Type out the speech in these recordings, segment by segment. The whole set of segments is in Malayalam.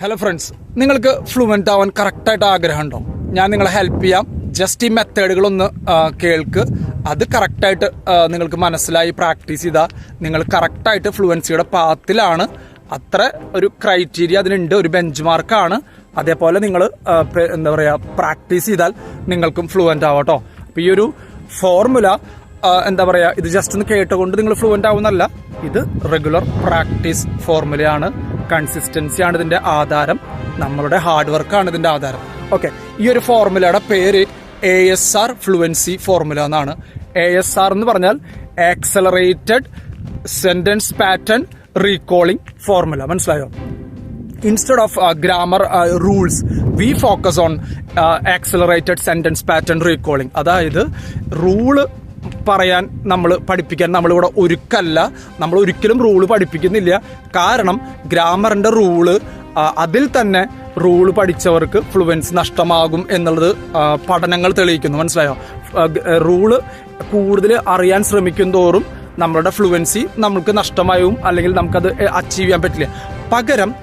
ഹലോ ഫ്രണ്ട്സ് നിങ്ങൾക്ക് ഫ്ലുവന്റ് ആവാൻ കറക്റ്റായിട്ട് ആഗ്രഹമുണ്ടോ? ഞാൻ നിങ്ങളെ ഹെൽപ്പ് ചെയ്യാം. ജസ്റ്റ് ഈ മെത്തേഡുകളൊന്ന് കേൾക്ക്. അത് കറക്റ്റായിട്ട് നിങ്ങൾക്ക് മനസ്സിലായി പ്രാക്ടീസ് ചെയ്താൽ നിങ്ങൾ കറക്റ്റായിട്ട് ഫ്ലുവൻസിയുടെ പാത്തിലാണ് അത്ര ഒരു ക്രൈറ്റീരിയ അതിനുണ്ട് ഒരു ബെഞ്ച് മാർക്കാണ് അതേപോലെ നിങ്ങൾ എന്താ പറയുക പ്രാക്ടീസ് ചെയ്താൽ നിങ്ങൾക്കും ഫ്ലുവന്റ് ആവട്ടോ അപ്പോൾ ഈ ഒരു ഫോർമുല എന്താ പറയുക ഇത് ജസ്റ്റ് ഒന്ന് കേട്ടുകൊണ്ട് നിങ്ങൾ ഫ്ലുവന്റ് ആവുന്നല്ല ഇത് റെഗുലർ പ്രാക്ടീസ് ഫോർമുലയാണ് കൺസിസ്റ്റൻസി ആണ് ഇതിന്റെ ആധാരം. നമ്മളുടെ ഹാർഡ് വർക്കാണ് ഇതിന്റെ ആധാരം. ഓക്കെ ഈ ഒരു ഫോർമുലയുടെ പേര് A S R fluency formula എന്നാണ്. എ എസ് ആർ എന്ന് പറഞ്ഞാൽ accelerated sentence pattern recalling formula മനസ്സിലായോ? Instead of grammar rules we focus on accelerated sentence pattern recalling. അതായത് റൂൾ പറയാൻ നമ്മൾ പഠിപ്പിക്കാൻ നമ്മളിവിടെ ഒരുക്കല്ല. നമ്മൾ ഒരിക്കലും റൂൾ പഠിപ്പിക്കുന്നില്ല. കാരണം ഗ്രാമറിന്റെ റൂൾ അതിൽ തന്നെ റൂൾ പഠിച്ചവർക്ക് ഫ്ലുവൻസ് നഷ്ടമാകും എന്നുള്ളത് പഠനങ്ങൾ തെളിയിക്കുന്നു. മനസ്സിലായോ? റൂൾ കൂടുതൽ അറിയാൻ ശ്രമിക്കും തോറും നമ്മളുടെ ഫ്ലുവൻസി നമുക്ക് നഷ്ടമായും അല്ലെങ്കിൽ നമുക്കത് അച്ചീവ് ചെയ്യാൻ പറ്റില്ല. പകരം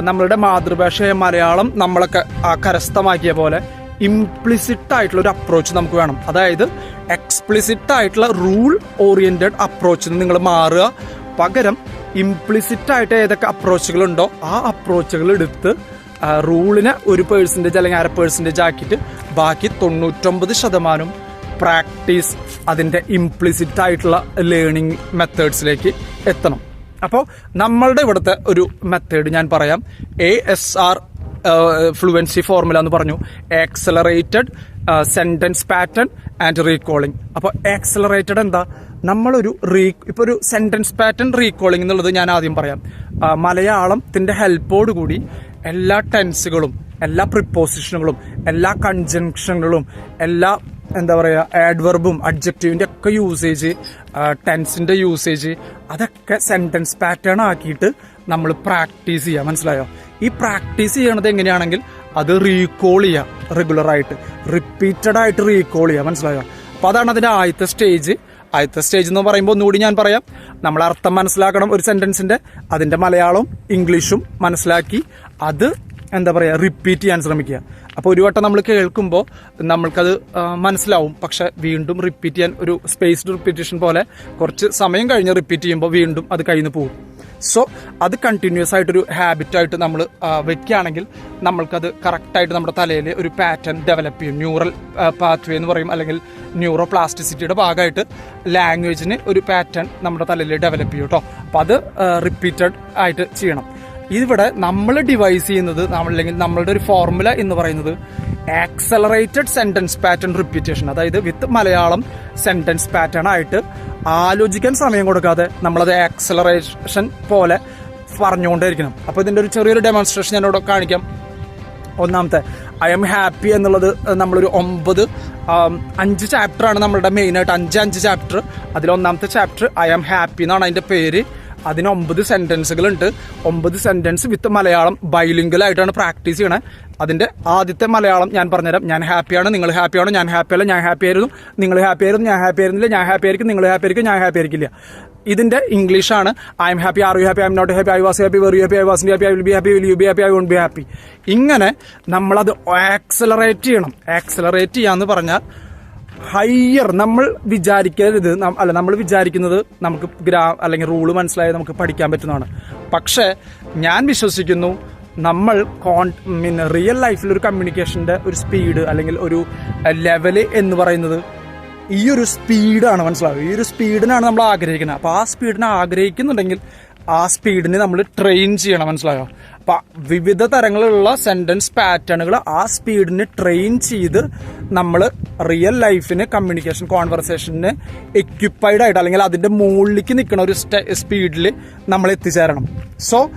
നമ്മളുടെ മാതൃഭാഷയായ മലയാളം നമ്മളൊക്കെ കരസ്ഥമാക്കിയ പോലെ ഇംപ്ലിസിറ്റ് ആയിട്ടുള്ള ഒരു അപ്രോച്ച് നമുക്ക് വേണം. അതായത് എക്സ്പ്ലിസിറ്റ് ആയിട്ടുള്ള റൂൾ ഓറിയന്റഡ് അപ്രോച്ചിൽ നിങ്ങൾ മാറുക. പകരം ഇംപ്ലിസിറ്റ് ആയിട്ട് ഏതൊക്കെ അപ്രോച്ചുകളുണ്ടോ ആ അപ്രോച്ചുകൾ എടുത്ത് റൂളിനെ ഒരു പേഴ്സന്റേജ് അല്ലെങ്കിൽ അര പേഴ്സന്റേജ് ആക്കിയിട്ട് ബാക്കി തൊണ്ണൂറ്റൊമ്പത് ശതമാനം പ്രാക്ടീസ് അതിന്റെ ഇംപ്ലിസിറ്റ് ആയിട്ടുള്ള ലേണിംഗ് മെത്തേഡ്സിലേക്ക് എത്തണം. അപ്പോൾ നമ്മളുടെ ഇവിടുത്തെ ഒരു മെത്തേഡ് ഞാൻ പറയാം. A S R fluency formula എന്ന് പറഞ്ഞു. Accelerated sentence pattern and recalling അപ്പോൾ ആക്സലറേറ്റഡ് എന്താ? നമ്മളൊരു റീ ഇപ്പോൾ ഒരു സെന്റൻസ് പാറ്റേൺ റീകോളിംഗ് എന്നുള്ളത് ഞാൻ ആദ്യം പറയാം. മലയാളത്തിന്റെ ഹെൽപ്പോടുകൂടി ഹെൽപ്പോട് കൂടി എല്ലാ ടെൻസുകളും എല്ലാ പ്രിപ്പോസിഷനുകളും എല്ലാ കൺജങ്ഷനുകളും എല്ലാ എന്താ പറയുക ആഡ്വർബും അഡ്ജക്റ്റീവിന്റെ ഒക്കെ യൂസേജ് ടെൻസിന്റെ യൂസേജ് അതൊക്കെ സെന്റൻസ് പാറ്റേൺ ആക്കിയിട്ട് നമ്മൾ പ്രാക്ടീസ് ചെയ്യുക മനസ്സിലായോ? ഈ പ്രാക്ടീസ് ചെയ്യണത് എങ്ങനെയാണെങ്കിൽ അത് റീകോൾ ചെയ്യുക റെഗുലർ ആയിട്ട്. റിപ്പീറ്റഡ് ആയിട്ട് റീകോൾ ചെയ്യുക മനസ്സിലായോ? അപ്പൊ അതാണ് അതിന്റെ ആദ്യത്തെ സ്റ്റേജ് ആദ്യത്തെ സ്റ്റേജ് എന്ന് പറയുമ്പോൾ ഒന്നുകൂടി ഞാൻ പറയാം. നമ്മൾ അർത്ഥം മനസ്സിലാക്കണം ഒരു സെന്റൻസിന്റെ അതിന്റെ മലയാളവും ഇംഗ്ലീഷും മനസ്സിലാക്കി അത് എന്താ പറയുക റിപ്പീറ്റ് ചെയ്യാൻ ശ്രമിക്കുക. അപ്പോൾ ഒരു വട്ടം നമ്മൾ കേൾക്കുമ്പോൾ നമ്മൾക്കത് മനസ്സിലാവും. പക്ഷെ വീണ്ടും റിപ്പീറ്റ് ചെയ്യാൻ ഒരു സ്പേസ്ഡ് റിപ്പീറ്റേഷൻ പോലെ കുറച്ച് സമയം കഴിഞ്ഞ് റിപ്പീറ്റ് ചെയ്യുമ്പോൾ വീണ്ടും അത് കഴിഞ്ഞ് പോകും. സോ അത് കണ്ടിന്യൂസ് ആയിട്ടൊരു ഹാബിറ്റായിട്ട് നമ്മൾ വെക്കുകയാണെങ്കിൽ നമ്മൾക്കത് കറക്റ്റായിട്ട് നമ്മുടെ തലയിൽ ഒരു പാറ്റേൺ ഡെവലപ്പ് ചെയ്യും. ന്യൂറൽ പാത്വേ എന്ന് പറയും. അല്ലെങ്കിൽ ന്യൂറോ പ്ലാസ്റ്റിസിറ്റിയുടെ ഭാഗമായിട്ട് ലാംഗ്വേജിന് ഒരു പാറ്റേൺ നമ്മുടെ തലയിൽ ഡെവലപ്പ് ചെയ്യും കേട്ടോ അപ്പോൾ അത് റിപ്പീറ്റഡ് ആയിട്ട് ചെയ്യണം. ഇവിടെ നമ്മൾ ഡിവൈസ് ചെയ്യുന്നത് അല്ലെങ്കിൽ നമ്മളുടെ ഒരു ഫോർമുല എന്ന് പറയുന്നത് ആക്സലറേറ്റഡ് സെന്റൻസ് പാറ്റേൺ റിപ്പീറ്റേഷൻ അതായത് വിത്ത് മലയാളം സെന്റൻസ് പാറ്റേൺ ആയിട്ട് ആലോചിക്കാൻ സമയം കൊടുക്കാതെ നമ്മളത് ആക്സലറേഷൻ പോലെ പറഞ്ഞുകൊണ്ടേയിരിക്കണം. അപ്പോൾ ഇതിന്റെ ഒരു ചെറിയൊരു ഡെമോൺസ്ട്രേഷൻ ഞാൻ ഇവിടെ കാണിക്കാം. ഒന്നാമത്തെ ഐ എം ഹാപ്പി എന്നുള്ളത് നമ്മളൊരു ഒമ്പത് അഞ്ച് ചാപ്റ്ററാണ് നമ്മളുടെ മെയിനായിട്ട് അഞ്ച് അഞ്ച് ചാപ്റ്റർ അതിലൊന്നാമത്തെ ചാപ്റ്റർ ഐ എം ഹാപ്പി എന്നാണ് അതിന്റെ പേര്. അതിന് ഒമ്പത് സെന്റൻസുകൾ ഉണ്ട് ഒമ്പത് സെന്റൻസ് വിത്ത് മലയാളം ബൈലിംഗൽ ആയിട്ടാണ് പ്രാക്ടീസ് ചെയ്യണേ. അതിന്റെ ആദ്യത്തെ മലയാളം ഞാൻ പറഞ്ഞുതരാം. ഞാൻ ഹാപ്പിയാണ് നിങ്ങൾ ഹാപ്പിയാണ് ഞാൻ ഹാപ്പി അല്ല ഞാൻ ഹാപ്പി ആയിരുന്നു നിങ്ങൾ ഹാപ്പി ആയിരുന്നു ഞാൻ ഹാപ്പി ആയിരുന്നില്ല ഞാൻ ഹാപ്പി ആയിരിക്കും നിങ്ങൾ ഹാപ്പി ആയിരിക്കും ഞാൻ ഹാപ്പി ആയിരിക്കില്ല ഇതിന്റെ ഇംഗ്ലീഷാണ് I'm happy are you happy I'm not happy I was happy you happy I was happy I will be happy will you be happy I won't be happy ഇങ്ങനെ നമ്മളത് ആക്സലറേറ്റ് ചെയ്യണം. ആക്സലറേറ്റ് ചെയ്യാന്ന് പറഞ്ഞാൽ ഹയ്യർ നമ്മൾ വിചാരിക്കരുത് അല്ല നമ്മൾ വിചാരിക്കുന്നത് നമുക്ക് ഗ്രാ അല്ലെങ്കിൽ റൂൾ മനസ്സിലായത് നമുക്ക് പഠിക്കാൻ പറ്റുന്നതാണ്. പക്ഷേ ഞാൻ വിശ്വസിക്കുന്നു നമ്മൾ കോൺ മീൻ റിയൽ ലൈഫിൽ ഒരു കമ്മ്യൂണിക്കേഷന്റെ ഒരു സ്പീഡ് അല്ലെങ്കിൽ ഒരു ലെവൽ എന്ന് പറയുന്നത് ഈ ഒരു സ്പീഡാണ് മനസ്സിലാവുക. ഈ ഒരു സ്പീഡിനാണ് നമ്മൾ ആഗ്രഹിക്കുന്നത്. അപ്പോൾ ആ സ്പീഡിനെ ആഗ്രഹിക്കുന്നുണ്ടെങ്കിൽ ആ സ്പീഡിനെ നമ്മൾ ട്രെയിൻ ചെയ്യണം മനസ്സിലായോ? വിവിധ തരങ്ങളിലുള്ള സെന്റൻസ് പാറ്റേണുകൾ ആ സ്പീഡിന് ട്രെയിൻ ചെയ്ത് നമ്മൾ റിയൽ ലൈഫിന് കമ്മ്യൂണിക്കേഷൻ കോൺവെർസേഷന് എക്യുപ്പൈഡ് ആയിട്ട് അല്ലെങ്കിൽ അതിന്റെ മുകളിലേക്ക് നിൽക്കുന്ന ഒരു സ്പീഡിൽ നമ്മൾ എത്തിച്ചേരണം. സോ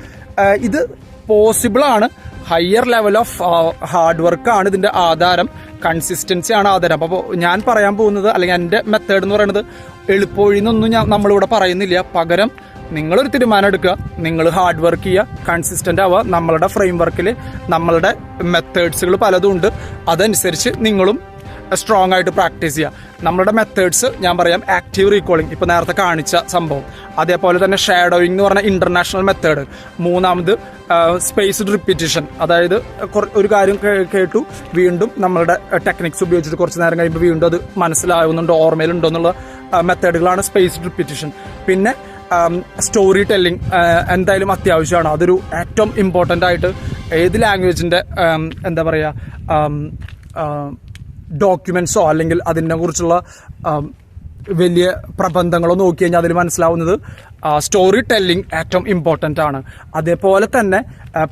ഇത് പോസിബിൾ ആണ്. ഹയർ ലെവൽ ഓഫ് ഹാർഡ് വർക്കാണ് ആണ് ഇതിന്റെ ആധാരം. കൺസിസ്റ്റൻസി ആണ് ആധാരം. അപ്പോൾ ഞാൻ പറയാൻ പോകുന്നത് അല്ലെങ്കിൽ എന്റെ മെത്തേഡ് എന്ന് പറയുന്നത് എളുപ്പവഴിന്നൊന്നും ഞാൻ നമ്മളിവിടെ പറയുന്നില്ല. പകരം നിങ്ങളൊരു തീരുമാനം എടുക്കുക. നിങ്ങൾ ഹാർഡ് വർക്ക് ചെയ്യുക. കൺസിസ്റ്റന്റ് ആവുക. നമ്മളുടെ ഫ്രെയിം വർക്കിൽ നമ്മളുടെ മെത്തേഡ്സുകൾ പലതും ഉണ്ട്. അതനുസരിച്ച് നിങ്ങളും സ്ട്രോങ് ആയിട്ട് പ്രാക്ടീസ് ചെയ്യുക. നമ്മളുടെ മെത്തേഡ്സ് ഞാൻ പറയാം ആക്റ്റീവ് റീകോളിംഗ് ഇപ്പോൾ നേരത്തെ കാണിച്ച സംഭവം. അതേപോലെ തന്നെ ഷാഡോയിങ് എന്ന് പറഞ്ഞ ഇന്റർനാഷണൽ മെത്തേഡ് മൂന്നാമത് സ്പേസ്ഡ് റിപ്പീറ്റേഷൻ അതായത് ഒരു കാര്യം കേട്ടു. വീണ്ടും നമ്മളുടെ ടെക്നിക്സ് ഉപയോഗിച്ചിട്ട് കുറച്ച് നേരം കഴിയുമ്പോൾ വീണ്ടും അത് മനസ്സിലാവുന്നുണ്ടോ ഓർമ്മയിലുണ്ടോ എന്നുള്ള മെത്തേഡുകളാണ് സ്പേസ്ഡ് റിപ്പീറ്റേഷൻ പിന്നെ സ്റ്റോറി ടെല്ലിംഗ് എന്തായാലും അത്യാവശ്യമാണ്. അതൊരു ഏറ്റവും ഇമ്പോർട്ടന്റ് ആയിട്ട് ഏത് ലാംഗ്വേജിന്റെ എന്താ പറയുക ഡോക്യുമെൻസോ അല്ലെങ്കിൽ അതിനെ കുറിച്ചുള്ള വലിയ പ്രബന്ധങ്ങളോ നോക്കി കഴിഞ്ഞാൽ അതിൽ മനസ്സിലാവുന്നത് സ്റ്റോറി ടെല്ലിംഗ് ഏറ്റവും ഇമ്പോർട്ടന്റ് ആണ്. അതേപോലെ തന്നെ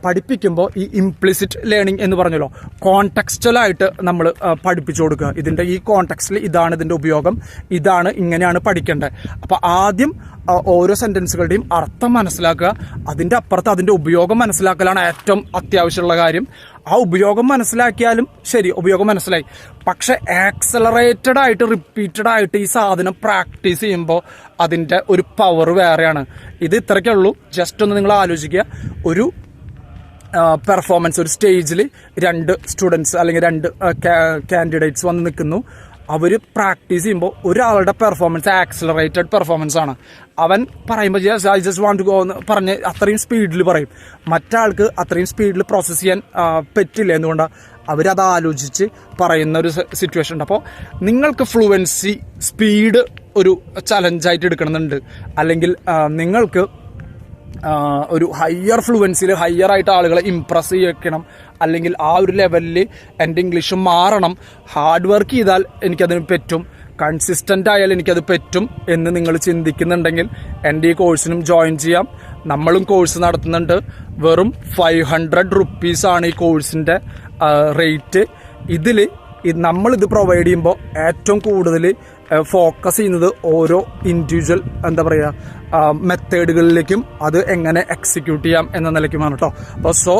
പഠിപ്പിക്കുമ്പോൾ ഈ ഇംപ്ലിസിറ്റ് ലേണിംഗ് എന്ന് പറഞ്ഞല്ലോ കോൺടെക്സ്റ്റലായിട്ട് നമ്മൾ പഠിപ്പിച്ചു കൊടുക്കുക. ഇതിന്റെ ഈ കോൺടെക്സ്റ്റിൽ ഇതാണ് ഇതിന്റെ ഉപയോഗം ഇതാണ് ഇങ്ങനെയാണ് പഠിക്കേണ്ടത്. അപ്പോൾ ആദ്യം ഓരോ സെന്റൻസുകളുടെയും അർത്ഥം മനസ്സിലാക്കുക. അതിന്റെ അപ്പുറത്ത് അതിന്റെ ഉപയോഗം മനസ്സിലാക്കലാണ് ഏറ്റവും അത്യാവശ്യമുള്ള കാര്യം. ആ ഉപയോഗം മനസ്സിലാക്കിയാലും ശരി ഉപയോഗം മനസ്സിലായി. പക്ഷേ ആക്സലറേറ്റഡ് ആയിട്ട് റിപ്പീറ്റഡ് ആയിട്ട് ഈ സാധനം പ്രാക്ടീസ് ചെയ്യുമ്പോൾ അതിന്റെ ഒരു പവർ വേറെയാണ്. ഇത് ഇത്രയ്ക്കേ ഉള്ളൂ. ജസ്റ്റ് ഒന്ന് നിങ്ങൾ ആലോചിക്കുക. ഒരു പെർഫോമൻസ് ഒരു സ്റ്റേജിൽ രണ്ട് സ്റ്റുഡൻസ് അല്ലെങ്കിൽ രണ്ട് കാൻഡിഡേറ്റ്സ് വന്ന് നിൽക്കുന്നു. അവർ പ്രാക്ടീസ് ചെയ്യുമ്പോൾ ഒരാളുടെ പെർഫോമൻസ് ആക്സിലറേറ്റഡ് പെർഫോമൻസ് ആണ്. അവൻ പറയുമ്പോൾ I just want to go എന്ന് പറഞ്ഞ് അത്രയും സ്പീഡിൽ പറയും. മറ്റാൾക്ക് അത്രയും സ്പീഡിൽ പ്രോസസ്സ് ചെയ്യാൻ പറ്റില്ല. എന്തുകൊണ്ടാണ് അവരത് ആലോചിച്ച് പറയുന്ന ഒരു സിറ്റുവേഷൻ ഉണ്ട്. അപ്പോൾ നിങ്ങൾക്ക് ഫ്ലുവൻസി സ്പീഡ് ഒരു ചലഞ്ചായിട്ട് എടുക്കണമെന്നുണ്ട്. അല്ലെങ്കിൽ നിങ്ങൾക്ക് ഒരു ഹയർ ഫ്ലുവൻസിൽ ഹയർ ആയിട്ട് ആളുകളെ ഇമ്പ്രസ് ചെയ്യണം അല്ലെങ്കിൽ ആ ഒരു ലെവലിൽ എന്റെ ഇംഗ്ലീഷ് മാറണം. ഹാർഡ് വർക്ക് ചെയ്താൽ എനിക്കതിന് പറ്റും. കൺസിസ്റ്റന്റ് ആയാൽ എനിക്കത് പറ്റും എന്ന് നിങ്ങൾ ചിന്തിക്കുന്നുണ്ടെങ്കിൽ എന്റെ ഈ കോഴ്സിനും ജോയിൻ ചെയ്യാം. നമ്മളും കോഴ്സ് നടത്തുന്നുണ്ട്. വെറും ഫൈവ് ഹൺഡ്രഡ് റുപ്പീസാണ് ഈ കോഴ്സിന്റെ റേറ്റ് ഇതിൽ നമ്മളിത് പ്രൊവൈഡ് ചെയ്യുമ്പോൾ ഏറ്റവും കൂടുതൽ ഫോക്കസ് ചെയ്യുന്നത് ഓരോ ഇൻഡിവിജ്വൽ എന്താ പറയുക മെത്തേഡുകളിലേക്കും അത് എങ്ങനെ എക്സിക്യൂട്ട് ചെയ്യാം എന്ന നിലയ്ക്കുമാണ് കേട്ടോ അപ്പോൾ സോ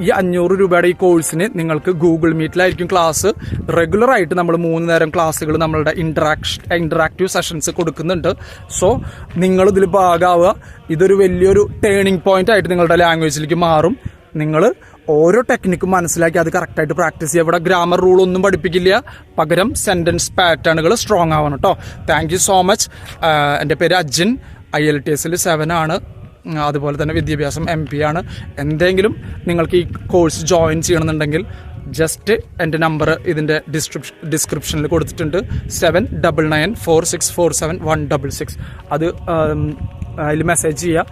ഈ അഞ്ഞൂറ് രൂപയുടെ ഈ കോഴ്സിന് നിങ്ങൾക്ക് ഗൂഗിൾ മീറ്റിലായിരിക്കും ക്ലാസ് റെഗുലറായിട്ട് നമ്മൾ മൂന്ന് നേരം ക്ലാസ്സുകൾ നമ്മളുടെ ഇൻട്രാക്ഷൻ ഇൻട്രാക്റ്റീവ് സെഷൻസ് കൊടുക്കുന്നുണ്ട്. സോ നിങ്ങൾ ഇതിൽ ഭാഗമാവുക ഇതൊരു വലിയൊരു ടേണിംഗ് പോയിന്റ് ആയിട്ട് നിങ്ങളുടെ ലാംഗ്വേജിലേക്ക് മാറും. നിങ്ങൾ ഓരോ ടെക്നിക്കും മനസ്സിലാക്കി അത് കറക്റ്റായിട്ട് പ്രാക്ടീസ് ചെയ്യുക. ഇവിടെ ഗ്രാമർ റൂൾ ഒന്നും പഠിപ്പിക്കില്ല. പകരം സെന്റൻസ് പാറ്റേണുകൾ സ്ട്രോങ് ആവണം കേട്ടോ താങ്ക് യു സോ മച്ച് എന്റെ പേര് അജിൻ ഐ എൽ ടി എസിൽ സെവൻ ആണ്. അതുപോലെ തന്നെ വിദ്യാഭ്യാസം എം പി ആണ്. എന്തെങ്കിലും നിങ്ങൾക്ക് ഈ കോഴ്സ് ജോയിൻ ചെയ്യണമെന്നുണ്ടെങ്കിൽ ജസ്റ്റ് എന്റെ നമ്പർ ഇതിന്റെ ഡിസ്ക്രിപ്ഷൻ ഡിസ്ക്രിപ്ഷനിൽ കൊടുത്തിട്ടുണ്ട്. Seven double nine four six four seven one double six അത് അതിൽ മെസ്സേജ് ചെയ്യുക.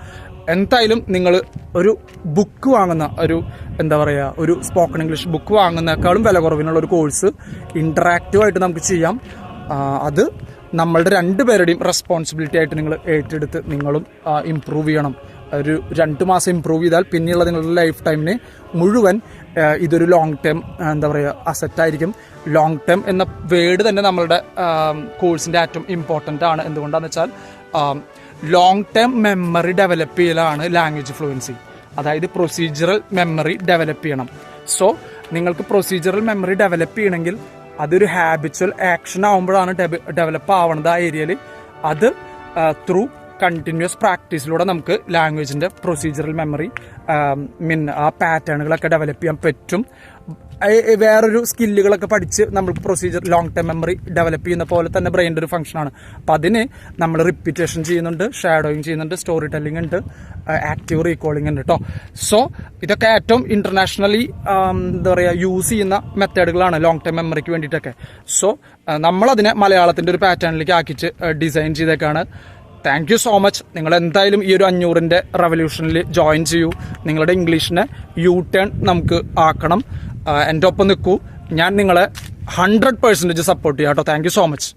എന്തായാലും നിങ്ങൾ ഒരു ബുക്ക് വാങ്ങുന്ന ഒരു എന്താ പറയുക ഒരു സ്പോക്കൺ ഇംഗ്ലീഷ് ബുക്ക് വാങ്ങുന്നേക്കാളും വില കുറവിനുള്ള ഒരു കോഴ്സ് ഇൻട്രാക്റ്റീവായിട്ട് നമുക്ക് ചെയ്യാം. അത് നമ്മളുടെ രണ്ടുപേരുടെയും റെസ്പോൺസിബിലിറ്റി ആയിട്ട് നിങ്ങൾ ഏറ്റെടുത്ത് നിങ്ങളും ഇമ്പ്രൂവ് ചെയ്യണം. ഒരു രണ്ട് മാസം ഇമ്പ്രൂവ് ചെയ്താൽ പിന്നെയുള്ള നിങ്ങളുടെ ലൈഫ് ടൈമിന് മുഴുവൻ ഇതൊരു ലോങ് ടേം എന്താ പറയുക അസറ്റായിരിക്കും ലോങ് ടേം എന്ന വേർഡ് തന്നെ നമ്മളുടെ കോഴ്സിന്റെ ഏറ്റവും ഇമ്പോർട്ടന്റ് ആണ്. എന്തുകൊണ്ടാണെന്ന് വെച്ചാൽ ലോങ് ടേം മെമ്മറി ഡെവലപ്പ് ചെയ്യലാണ് ലാംഗ്വേജ് ഫ്ലുവൻസി അതായത് പ്രൊസീജിയറൽ മെമ്മറി ഡെവലപ്പ് ചെയ്യണം. സോ നിങ്ങൾക്ക് പ്രൊസീജിയറൽ മെമ്മറി ഡെവലപ്പ് ചെയ്യണമെങ്കിൽ അതൊരു ഹാബിച്വൽ ആക്ഷൻ ആവുമ്പോഴാണ് ഡെവലപ്പ് ആവണത് ആ ഏരിയയിൽ അത് ത്രൂ കണ്ടിന്യൂസ് പ്രാക്ടീസിലൂടെ നമുക്ക് ലാംഗ്വേജിന്റെ പ്രൊസീജിയറൽ മെമ്മറി മീൻ ആ പാറ്റേണുകളൊക്കെ ഡെവലപ്പ് ചെയ്യാൻ പറ്റും. വേറൊരു സ്കില്ലുകളൊക്കെ പഠിച്ച് നമ്മൾ procedure long term memory develop ചെയ്യുന്ന പോലെ തന്നെ ബ്രെയിന്റെ ഒരു ഫംഗ്ഷനാണ് അപ്പം അതിന് നമ്മൾ റിപ്പീറ്റേഷൻ ചെയ്യുന്നുണ്ട് ഷാഡോയിങ് ചെയ്യുന്നുണ്ട് സ്റ്റോറി ടെല്ലിംഗ് ഉണ്ട് ആക്റ്റീവ് റീകോളിംഗ് ഉണ്ട് കേട്ടോ സോ ഇതൊക്കെ ഏറ്റവും ഇന്റർനാഷണലി എന്താ പറയുക യൂസ് ചെയ്യുന്ന മെത്തേഡുകളാണ് ലോങ് ടേം മെമ്മറിക്ക് വേണ്ടിയിട്ടൊക്കെ സോ നമ്മളതിനെ മലയാളത്തിന്റെ ഒരു പാറ്റേണിലേക്ക് ആക്കിച്ച് ഡിസൈൻ ചെയ്തേക്കാണ്. താങ്ക് യു സോ മച്ച് നിങ്ങൾ എന്തായാലും ഈ ഒരു അഞ്ഞൂറിന്റെ റവല്യൂഷനിൽ ജോയിൻ ചെയ്യൂ. നിങ്ങളുടെ ഇംഗ്ലീഷിനെ യു ടേൺ നമുക്ക് ആക്കണം. എന്റെ ഒപ്പം നിൽക്കൂ. ഞാൻ നിങ്ങളെ ഹൺഡ്രഡ് പേഴ്സന്റേജ് സപ്പോർട്ട് ചെയ്യാം കേട്ടോ. Thank you so much